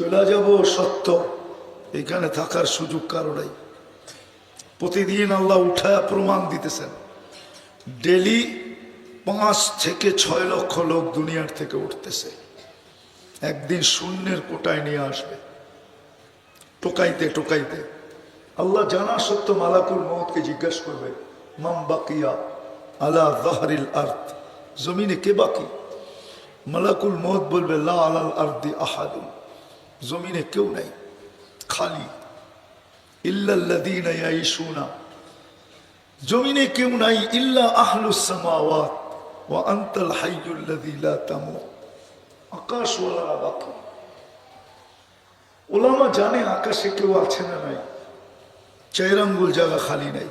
চলে যাব সত্য। এখানে থাকার সুযোগ কারও নাই। প্রতিদিন আল্লাহ উঠায় প্রমাণ দিতেছেন। ডেলি পাঁচ থেকে ছয় লক্ষ লোক দুনিয়ার থেকে উঠতেছে। একদিন শূন্যের কোটায় নিয়ে আসবে। টোকাইতে টোকাইতে। আল্লাহ জানা সত্য মালাকুল মহৎকে জিজ্ঞাসা করবে মাম বাকিয়া আলা জাহরিল আর্থ জমিনে কে বাকি? মালাকুল মহৎ বলবে, লা আলাল আর্দি আহাদুন। জমিনে কেউ নাই, খালি। ইল্লাল্লাযীনা ইয়াইশুনা জমিনে কেউ নাই ইল্লা আহলুস সামাওয়াত, ওয়া আনতাল হাইয়ুল্লাযী লা তামুত। আকাশওয়ালারা বাকি ওলামা জানে আকাশে কেউ আছে না নাই চাইরাঙ্গুল জায়গা খালি নাই।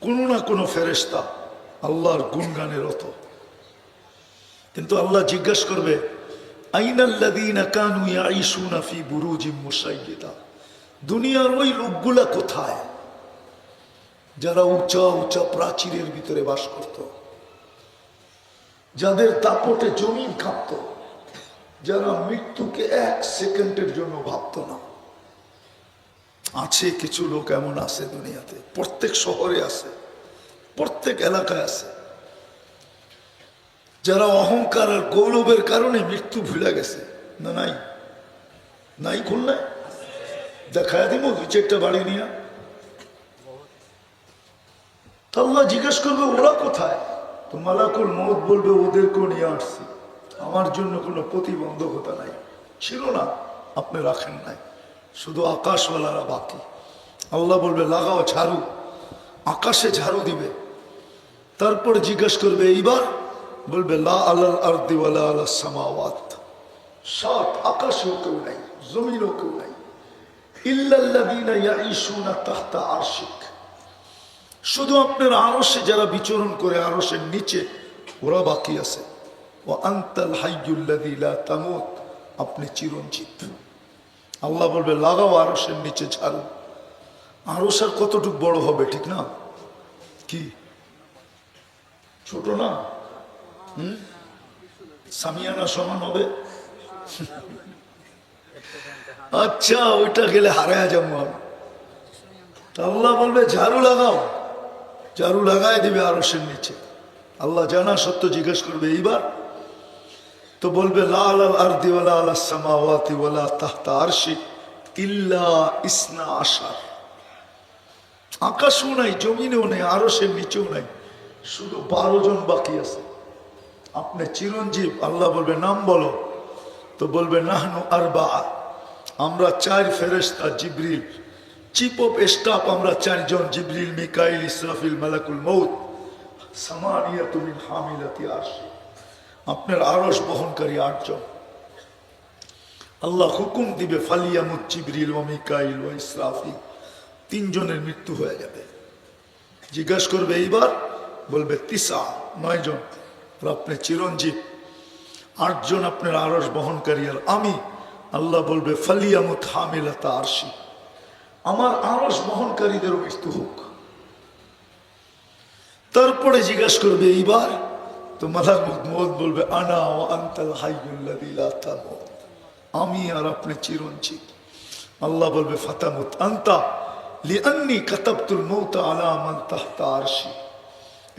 কোনো না কোনো ফেরেস্তা আল্লাহর গুনগানের রত। কিন্তু আল্লাহ জিজ্ঞেস করবে দুনিয়ার ওই লোকগুলা কোথায়? যারা উঁচা উঁচা প্রাচীরের ভিতরে বাস করত। যাদের দাপটে জমিন কাঁপত। যারা মৃত্যুকে এক সেকেন্ডের জন্য ভাবত না। আছে কিছু লোক এমন আছে দুনিয়াতে। প্রত্যেক শহরে আছে। প্রত্যেক এলাকায় আছে। যারা অহংকার আর গৌরবের কারণে মৃত্যু ভুলে গেছে, না নাই? নাই খুলনায়? দেখায় দিব, দু চারটা বাড়ি নিয়ে তা আল্লাহ জিজ্ঞেস করবে, ওরা কোথায়? তো মালাকুল মত বলবে, ওদেরকেও নিয়ে আসছি। আমার জন্য কোনো প্রতিবন্ধকতা নাই। ছিল না, আপনি রাখেন নাই। শুধু আকাশওয়ালারা বাকি। আল্লাহ বলবে, লাগাও ঝাড়ু। আকাশে ঝাড়ু দিবে। তারপর জিজ্ঞেস করবে, এইবার বলবে সামাওয়াত। আকাশেও কেউ নাই কেউ নাই। শুধু আপনার আরসে যারা বিচরণ করে আরসের নিচে ওরা বাকি আছে। ও আন্তাল হাইয়ুল্লাযী লা তামুত। আপনি চিরঞ্জীব আল্লাহ বলবে, লাগাও আরসের নিচে, ঝাড়ু। আরস আর কতটুক বড় হবে, ঠিক না? কি? ছোট না? সামিয়ানা সমান হবে। আচ্ছা ওইটা গেলে হারায় যাব আল্লাহ বলবে, ঝাড়ু লাগাও। ঝাড়ু লাগাই দিবে আরসের নিচে। আল্লাহ জানা সত্য জিজ্ঞেস করবে, এইবার? তো বলবে, লাল আল আরদি ওয়ালা আলা সামাওয়াতি ওয়ালা তাহতা আরশি ইল্লা ইসনা আশার। আকাশও নাই, জমিনেও নেই আরসের নিচেও নাই। শুধু বারো জন বাকি আছে। আপনি চিরঞ্জীব, আল্লাহ বলবে, নাম বলো। তো বলবে, নাহনু আরবা আমরা চার ফেরেস্তা জিবরিল। চিফ অফ স্টাফ আমরা চারজন, জিবরিল, মিকাইল, ইসরাফিল, মালাকুল মৌত সামানিয়া তুমি হামিলাতি আরশি। আপনার আরস বহনকারী আটজন। আল্লাহ হুকুম দিবে ফালিয়ামুদ জিবরিল ও মিকাইল ও ইসরাফিল। তিনজনের মৃত্যু হয়ে যাবে। জিজ্ঞাসা করবে, এইবার? বলবে, তিসা নয় জন আর আপনি চিরঞ্জীব। আটজন আপনার আরস বহনকারী আর আমি, আল্লাহ বলবে, ফালিয়ামুত হামিলাতা আরশি। আমার আরস বহনকারীদেরও মৃত্যু হোক। তারপরে জিজ্ঞাসা করবে, এইবার তো মালাক মত বলবে, আনা ও আন্তাল তামুত। আমি আর আপনি চিরঞ্জিত আল্লাহ বলবে, ফাতামুত আন্তা লিআন্নি কাতাবতুল মৌতা আলা মান তাহতা আরশি।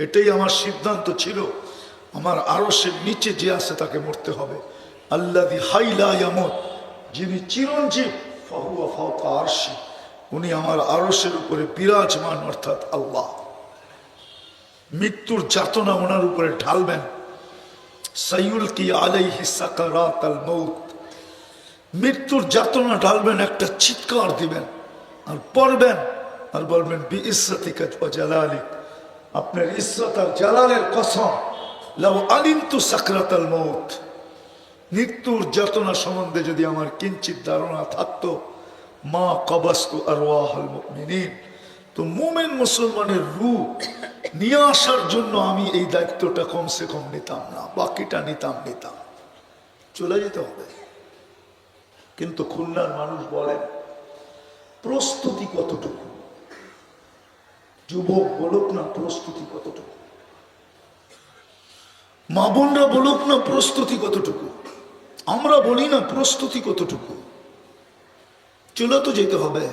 এটাই আমার সিদ্ধান্ত ছিল। আমার আরসের নিচে যে আছে তাকে মরতে হবে। আল্লাদি হাইলা ইয়ামত, যিনি চিরঞ্জীব, ফাহুয়া ফাওকা আরশি। উনি আমার আরসের উপরে বিরাজমান, অর্থাৎ আল্লাহ। মৃত্যুর যাতনা ওনার উপরে ঢালবেন। সাইউল কি আলাইহি সাকারাত আল মৌত মৃত্যুর যাতনা ঢালবেন, একটা চিৎকার দিবেন, আর পড়বেন, আর বলবেন, বি ইসরাতিকা ওয়া জালালিক। আপনার ইসরত আর জালালের কসম লাউ আলিমতু সাকরাতাল মৌত মৃত্যুর যাতনা সম্বন্ধে যদি আমার কিঞ্চিত ধারণা থাকতো, মা কবাস্তু আর তো মোমেন মুসলমানের রূপ নিয়ে আসার জন্য আমি এই দায়িত্বটা কমসে কম নিতাম না, বাকিটা নিতাম নিতাম। চলে যেতে হবে। কিন্তু খুলনার মানুষ বলেন, প্রস্তুতি কতটুকু? যুবক বলুক না, প্রস্তুতি কতটুকু? মা বোনরা বলুক না প্রস্তুতি কতটুকু। আমরা বলি না প্রস্তুতি কতটুকু। চলে তো যেতে হবে।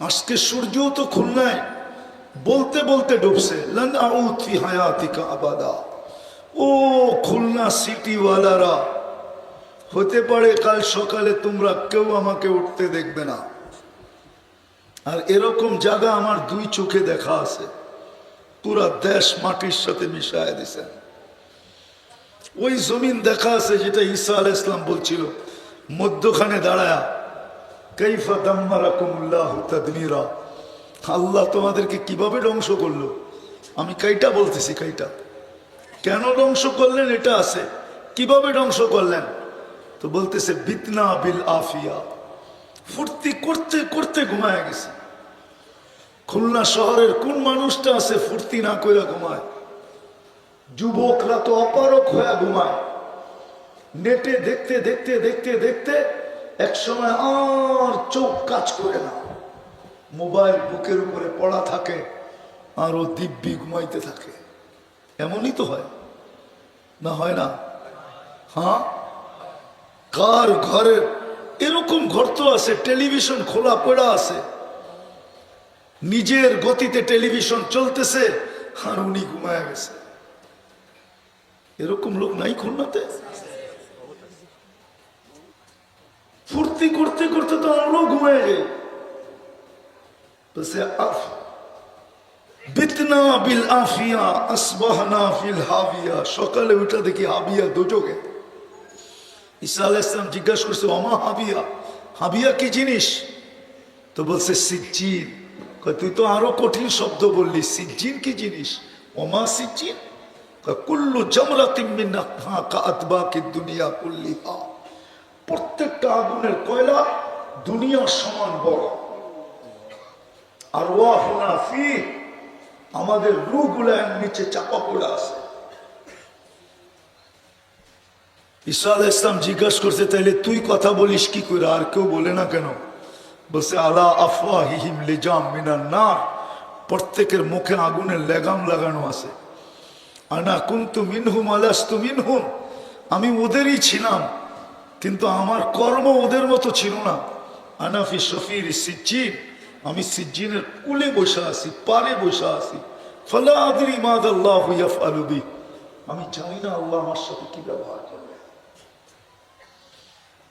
আজকে সূর্য তো খুলনায়। বলতে বলতে ডুবছে। আবাদা। ও খুলনা সিটিওয়ালারা, হতে পারে কাল সকালে তোমরা কেউ আমাকে উঠতে দেখবে না। আর এরকম জায়গা আমার দুই চোখে দেখা আছে। পুরা দেশ মাটির সাথে মিশায় দিছেন ওই জমিন দেখা আছে যেটা ঈসা আল ইসলাম বলছিল। মধ্যখানে দাঁড়ায়া কৈফা দাম্মারাকুমুল্লাহ তাদমিরা। আল্লাহ তোমাদেরকে কীভাবে ধ্বংস করল? আমি কাইটা বলতেছি, কাইটা। কেন ধ্বংস করলেন? এটা আছে। কীভাবে ধ্বংস করলেন? তো বলতেছে, বিতনা বিল আফিয়া। ফুর্তি করতে করতে ঘুমায় গেছে। খুলনা শহরের কোন মানুষটা আছে ফুর্তি না করে ঘুমায়? যুবকরা তো অপারক হয়ে ঘুমায়। নেটে দেখতে দেখতে দেখতে দেখতে এক সময় আর চোখ কাজ করে না। মোবাইল বুকের উপরে পড়া থাকে আর ও দিব্যি ঘুমাইতে থাকে। এমনই তো হয়। না হয় না? হ্যাঁ? কার ঘরে এরকম ঘর তো আছে, টেলিভিশন খোলা পড়া আছে। নিজের গতিতে টেলিভিশন চলতেছে আর উনি ঘুমায় গেছে। এরকম লোক নাই খুলনাতে? ফুর্তি করতে করতে তো আমরাও ঘুমায় যাই সকালে উঠা দেখি হাবিয়া দুটোকে ঈসা আলাইহিস সালাম জিজ্ঞাসা করছে অমা হাবিয়া হাবিয়া কি জিনিস? তো বলছে, সিজ্জিন। তুই তো আরও কঠিন শব্দ বললি, সিজ্জিন কি জিনিস? অমা সিজ্জিন। কুল্লু মিন নাফহা দুনিয়া কুল্লিহা। প্রত্যেকটা আগুনের কয়লা দুনিয়ার সমান বড়। আর ওয়াহুনা ফি, আমাদের রুগুলা এর নিচে চাপা পড়ে আছে। ঈসা আলাহ ইসলাম জিজ্ঞাসা করছে, তাইলে তুই কথা বলিস কি করে আর কেউ বলে না কেন? বলছে, আলা আফওয়াহিহিম লিজাম মিনান না প্রত্যেকের মুখে আগুনের লেগাম লাগানো আছে। আনা কুন্তু মিনহুম, আলাস্তু মিনহুম। আমি ওদেরই ছিলাম, কিন্তু আমার কর্ম ওদের মতো ছিল না। আনাফি শফির সিজ্জিন, আমি সিজ্জিনের কুলে বসে আছি, পারে বসে আছি। ফলা মাদ আল্লাহ আলুবি আমি জানি না আল্লাহ আমার সাথে কি ব্যবহার করবে।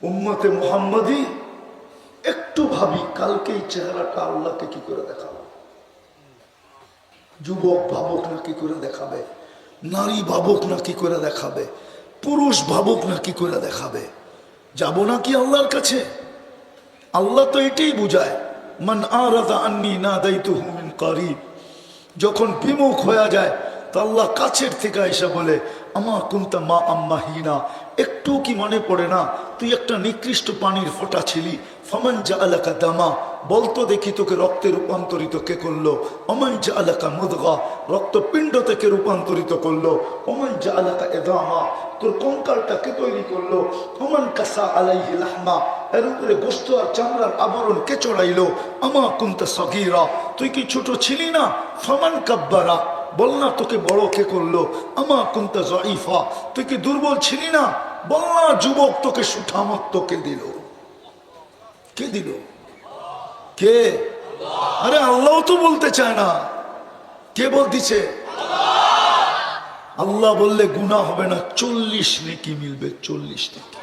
উম্মতে মোহাম্মদী, একটু ভাবি কালকে এই চেহারাটা আল্লাহকে কি করে দেখাবো? যুবক, ভাবক না কি করে দেখাবে? নারী ভাবুক না কি করে দেখাবে? পুরুষ ভাবুক না কি করে দেখাবে? যাব না কি আল্লাহর কাছে? আল্লাহ তো এটাই বুঝায়, মান আরাদা আন্নি না দায়িত্ব হুমিন করিব। যখন বিমুখ হয়ে যায়, তো আল্লাহ কাছের থেকে এসে বলে আমার কুন্তা মা আম্মা হিনা? একটু কি মনে পড়ে না, তুই একটা নিকৃষ্ট পানির ফোঁটা ছিলি, ফমান যা এলাকা দামা। বলতো দেখি তোকে রক্তে রূপান্তরিত কে করল? অমান যা এলাকা মুদগা। রক্তপিণ্ড থেকে রূপান্তরিত করল। অমান যা এলাকা এদামা তোর কঙ্কালটা কে তৈরি করল? অমান কাসা আলাইহি লাহমা। এর উপরে গোস্ত আর চামড়ার আবরণ কে চড়াইলো? আমা কুন্তা সগিরা। তুই কি ছোট ছিলি না? ফমান কাব্বারা। বল না তোকে বড় কে করল? আমা কুন্তা জয়ীফা তুই কি দুর্বল ছিলি না? বল না যুবক তোকে সুঠামত তোকে দিল? কে দিল? কে? আরে আল্লাহ তো বলতে চায় না। কে বলতেছে? আল্লাহ বললে গুণা হবে না, চল্লিশ নেকি মিলবে, চল্লিশ নেকি।